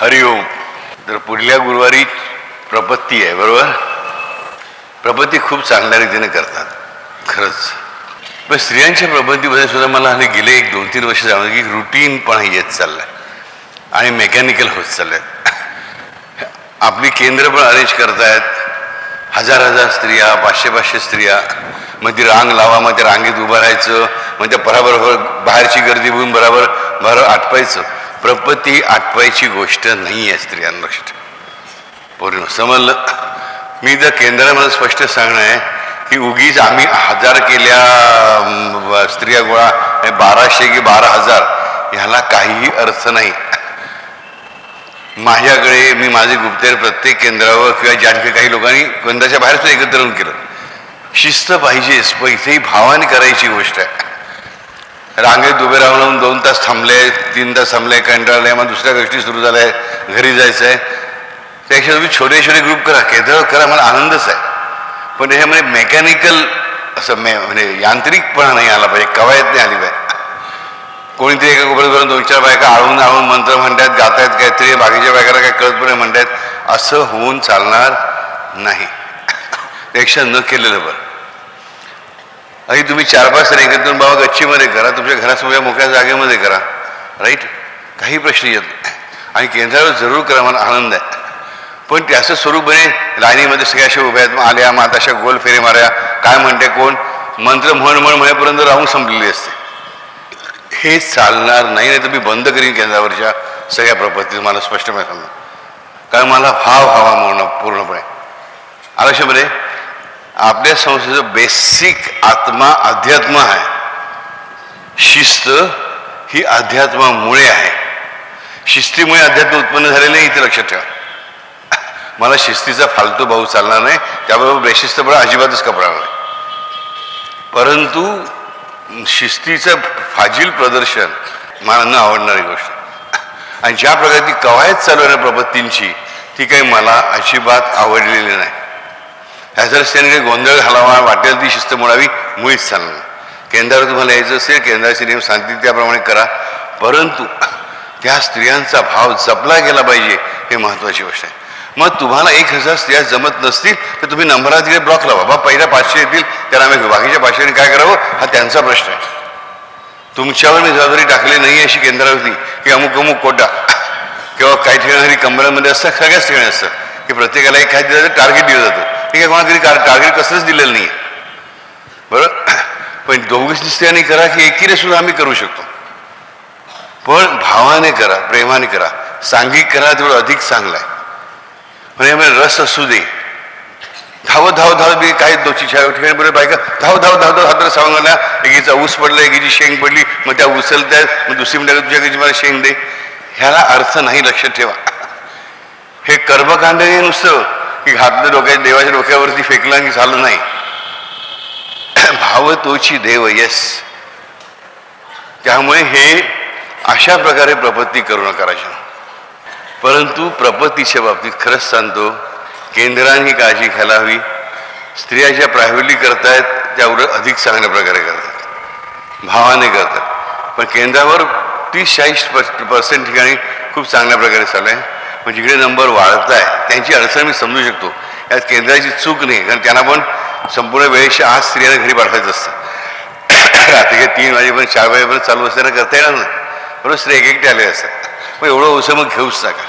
हरिओम तर पुढल्या गुरुवारी प्रपत्ती आहे बरोबर? प्रपत्ती खूप चांगल्या रीतीने करतात खरंच. पण स्त्रियांच्या प्रपत्तीमध्ये सुद्धा मला हल्ली गेले एक दोन तीन वर्ष जाणवलं की रुटीनपणा येत चाललाय आणि मेकॅनिकल होत चाललंय. आपली केंद्र पण अरेंज करतायत. हजार हजार स्त्रिया पाचशे पाचशे स्त्रिया. मग ती रांग लावा मग त्या रांगेत उभं राहायचं. मग त्या बराबर बाहेरची गर्दी होऊन बराबर बरोबर आटपायचं. प्रपती आठवायची गोष्ट नाही आहे स्त्रियांना पूर्ण समजलं? मी जर केंद्रामध्ये स्पष्ट सांगणं आहे की उगीच आम्ही हजार केल्या स्त्रिया गोळा बाराशे की बारा हजार ह्याला काहीही अर्थ नाही. माझ्याकडे मी माझे गुप्तेर प्रत्येक केंद्रावर किंवा ज्या काही लोकांनी केंद्राच्या बाहेर सुद्धा एकत्र येऊन केलं. शिस्त पाहिजेच पण इथेही भावाने करायची गोष्ट आहे. रांगेत उभे राहून राहून दोन तास थांबले तीन तास थांबले कंटाळले मग दुसऱ्या गोष्टी सुरू झाल्या आहे घरी जायचं आहे त्यापेक्षा तुम्ही छोटे छोटे ग्रुप करा केदळ करा मला आनंदच आहे. पण त्याच्यामध्ये मेकॅनिकल असं मे म्हणजे यांत्रिकपणा नाही आला पाहिजे कवायत नाही आली पाहिजे. कोणीतरी एका कोपऱ्यात करून दोन चार बायका आळून आळून मंत्र म्हणतात गातायत काहीतरी बाकीच्या बायकाला काय कळत पण नाही असं होऊन चालणार नाही. त्यापेक्षा न केलेलं बरं. आणि तुम्ही चार पाच रेंगातून बाबा गच्चीमध्ये करा तुमच्या घरासमोर मोकळ्या जागेमध्ये करा. राईट काही प्रश्न येत नाही. आणि केंद्रावर जरूर करा मला आनंद आहे. पण त्याचं स्वरूप बने लाईनीमध्ये सगळ्या अशा उभ्या आहेत मग आल्या मग आता अशा गोल फेरे माऱ्या काय म्हणते कोण? मंत्र म्हण म्हण म्हणेपर्यंत राहून संपलेली असते. हे चालणार नाही नाही तर मी बंद करीन केंद्रावरच्या सगळ्या प्रपत्ती मला स्पष्टपणे सांगणार कारण मला भाव हवा म्हणून पूर्णपणे. आयुष्यामध्ये आपल्या संस्थेचं बेसिक आत्मा अध्यात्म आहे. शिस्त ही अध्यात्मामुळे आहे. शिस्तीमुळे अध्यात्म उत्पन्न झालेलं नाही इथे लक्षात ठेवा. मला शिस्तीचा फालतू भाऊ चालणार नाही त्याबरोबर बेशिस्तपणा अजिबातच कपडा नाही. परंतु शिस्तीचं फाजील प्रदर्शन मला न आवडणारी गोष्ट. आणि ज्या प्रकारे ती कवायत चालू आहे ना प्रपत्तींची ती काही मला अजिबात आवडलेली नाही. ह्याचा त्याने गोंधळ घालावा वाटेल ती शिस्त मोडावी मुळीच चालणार केंद्रावर तुम्हाला यायचं असेल केंद्राचे नियम सांगतील त्याप्रमाणे करा. परंतु त्या स्त्रियांचा भाव जपला गेला पाहिजे हे महत्त्वाची गोष्ट आहे. मग तुम्हाला एक हजार स्त्रिया जमत नसतील तर तुम्ही नंबरात तिकडे ब्लॉक लावा. बा पहिल्या पाचशे येतील त्याला आम्ही घेऊ बाकीच्या पाचशेने काय करावं? हा त्यांचा प्रश्न आहे. तुमच्यावर मी जबाबदारी टाकली नाही अशी केंद्रावरती की अमुक अमुक कोटा किंवा काही ठिकाणी कंबऱ्यांमध्ये असतं सगळ्याच ठिकाणी असतं की प्रत्येकाला एक काय दिलं टार्गेट दिलं जातं. ठीक आहे कोणाकडे टार्गेट कसंच दिलेलं नाही बरोबर पण दोघीच स्त्रियांनी करा की एकीने सुद्धा आम्ही करू शकतो. पण भावाने करा प्रेमाने करा. सांघिक करा तेवढं अधिक चांगलं आहे. म्हणजे रस असू दे. धावत धावत धावत मी काही दोची छाया ठिकाणी बरोबर बायका धाव धाव धाव धाव हातात सांगायला एकीचा ऊस पडला एकीची शेंग पडली. मग त्या उचलत्या मग दुसरी म्हणजे तुझ्या एकीची मला शेंग दे. ह्याला अर्थ नाही लक्षात ठेवा. हे कर्मकांड नुसतं की घातलं डोक्या देवाच्या डोक्यावरती फेकलं आणि झालं नाही. भाव तोची देव यस. त्यामुळे हे अशा प्रकारे प्रपत्ती करू नका राजा परंतु प्रपत्तीच्या बाबतीत खरंच सांगतो केंद्राने काळजी घ्यायला हवी. स्त्रिया ज्या प्रायव्हेटली करतायत त्या उलट अधिक चांगल्या प्रकारे करतात. भावाने करतात. पण केंद्रावर तीस चाळीस पर्सेंट ठिकाणी खूप चांगल्या प्रकारे चालू आहे. पण जिकडे नंबर वाढत आहे त्यांची अडचण मी समजू शकतो. यात केंद्राची चूक नाही कारण त्यांना पण संपूर्ण वेळेच्या आज स्त्रियांना घरी पाठवायचं असतं. रात्री तीन वाजेपर्यंत चार वाजेपर्यंत चालू असताना करता येणार नाही. बरोबर स्त्री एक एकटे आले असतात. मग एवढं उसं मग घेऊच नका.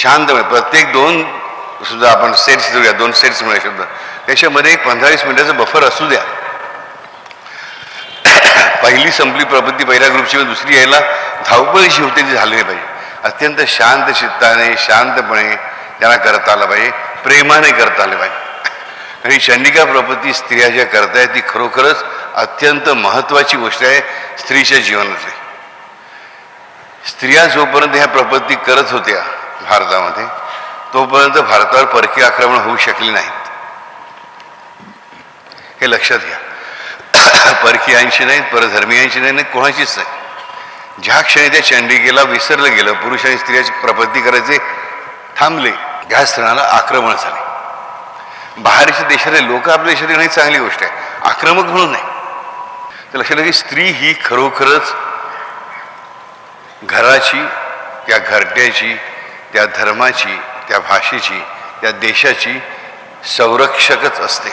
शांतपणे प्रत्येक दोन सुद्धा आपण सेट्स देऊया दोन सेट्स मिळेल शब्द. त्याच्यामध्ये एक पंधरा वीस मिनिटाचं बफर असू द्या. पहिली संपली प्रपत्ती पहिल्या ग्रुपची दुसरी यायला धावपळीशी होते ती झाली नाही पाहिजे. अत्यंत शांत चित्ताने शांतपणे त्यांना करता आलं पाहिजे प्रेमाने करता आलं पाहिजे. आणि चंडिका प्रपत्ती स्त्रिया ज्या करतायत ती खरोखरच अत्यंत महत्त्वाची गोष्ट आहे स्त्रीच्या जीवनातली. स्त्रिया जोपर्यंत ह्या प्रपत्ती करत होत्या भारतामध्ये तोपर्यंत भारतावर परकीय आक्रमण होऊ शकले नाहीत. हे लक्षात घ्या. परकीयांशी नाहीत परधर्मीयांची नाही नाही कोणाचीच नाही ज्या क्षणी त्या चंडिकेला विसरलं गेलं पुरुष आणि स्त्रियाची प्रपत्ती करायचे थांबले. त्या स्थळाला आक्रमण झाले. बाहेरच्या देशातले लोक आपल्या देशात नाही चांगली गोष्ट आहे. आक्रमक म्हणून नाही. तर लक्षात की स्त्री ही खरोखरच घराची त्या घरट्याची त्या धर्माची त्या भाषेची त्या देशाची संरक्षकच असते.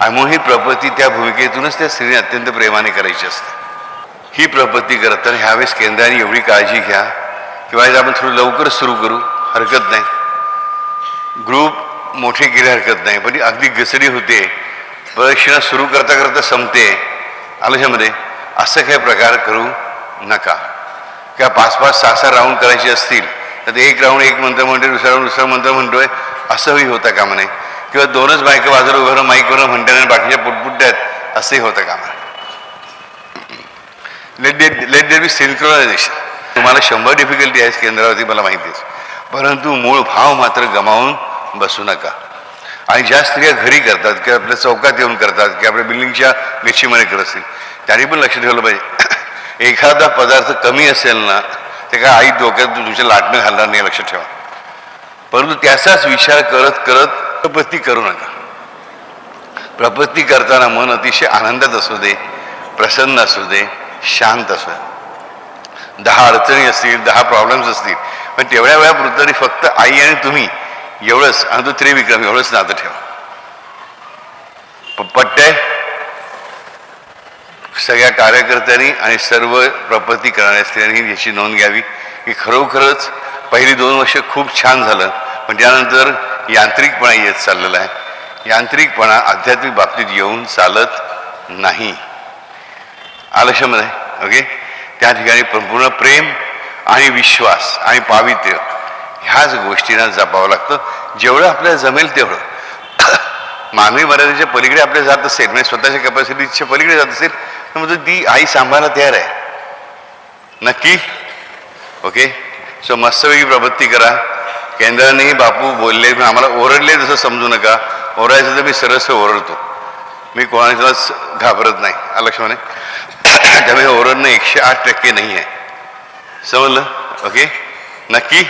आणि म्हणून ही प्रपत्ती त्या भूमिकेतूनच त्या स्त्रीने अत्यंत प्रेमाने करायची असते. ही प्रपत्ती करताना ह्यावेळेस केंद्राने एवढी काळजी घ्या किंवा आपण थोडं लवकर सुरू करू. हरकत नाही. ग्रुप मोठे गेले हरकत नाही. पण अगदी घसडी होते. प्रदक्षिणा सुरू करता करता संपते. आलोच्यामध्ये असं काही प्रकार करू नका. किंवा पाच पाच सहा सहा राऊंड करायचे असतील तर ते एक राऊंड एक मंत्र म्हणतोय दुसरा राऊंड दुसरा मंत्र म्हणतोय असंही होता कामा नये किंवा दोनच बायका बाजूला उभं राहून माईकवरून म्हणतात आणि बाकीच्या पुटपुट्या आहेत असंही होतं कामा late date late date B synchronization तुम्हाला शंभर डिफिकल्टी आहेस केंद्रावरती मला माहिती आहे. परंतु मूळ भाव मात्र गमावून बसू नका. आणि ज्या स्त्रिया घरी करतात किंवा आपल्या चौकात येऊन करतात किंवा आपल्या बिल्डिंगच्या गच्चीमध्ये करत असतील त्यांनी पण लक्ष ठेवलं पाहिजे. एखादा पदार्थ कमी असेल ना ते काय आई डोक्यात तुमच्या लाटणं घालणार नाही लक्ष ठेवा. परंतु त्याचाच विचार करत करत प्रपत्ती करू नका. प्रपत्ती करताना मन अतिशय आनंदात असू दे प्रसन्न असू दे शांत असू. दहा अडचणी असतील दहा प्रॉब्लेम्स असतील पण तेवढ्या वेळापुरतं फक्त आई आणि तुम्ही एवढंच. आणि तो त्रिविक्रम एवढंच नातं ठेवा. प- पट्टय सगळ्या कार्यकर्त्यांनी आणि सर्व प्रपत्ती करणाऱ्या स्त्रियांनी याची नोंद घ्यावी. की खरोखरच पहिली दोन वर्ष खूप छान झालं. पण त्यानंतर यांत्रिकपणा येत चाललेला आहे. यांत्रिकपणा आध्यात्मिक बाबतीत येऊन चालत नाही. आलक्षामध्ये ओके त्या ठिकाणी पूर्ण प्रेम आणि विश्वास आणि पावित्र्य ह्याच गोष्टींना जपावं लागतं. जेवढं आपल्याला जमेल तेवढं. मानवी मर्यादेच्या पलीकडे आपल्या जात असेल म्हणजे स्वतःच्या कॅपॅसिटीच्या पलीकडे जात असेल तर म्हणजे ती आई सांभाळायला तयार आहे. नक्की? ओके सो मस्तपैकी प्रवृत्ती करा. केंद्रानेही बापू बोलले आम्हाला ओरडले तसं समजू नका. ओरडायचं तर मी सरस ओरडतो. मी कोणालाच घाबरत नाही. आलक्षणे त्यामुळे ओरडणं एकशे आठ टक्के नाही आहे. समजलं? ओके? नक्की?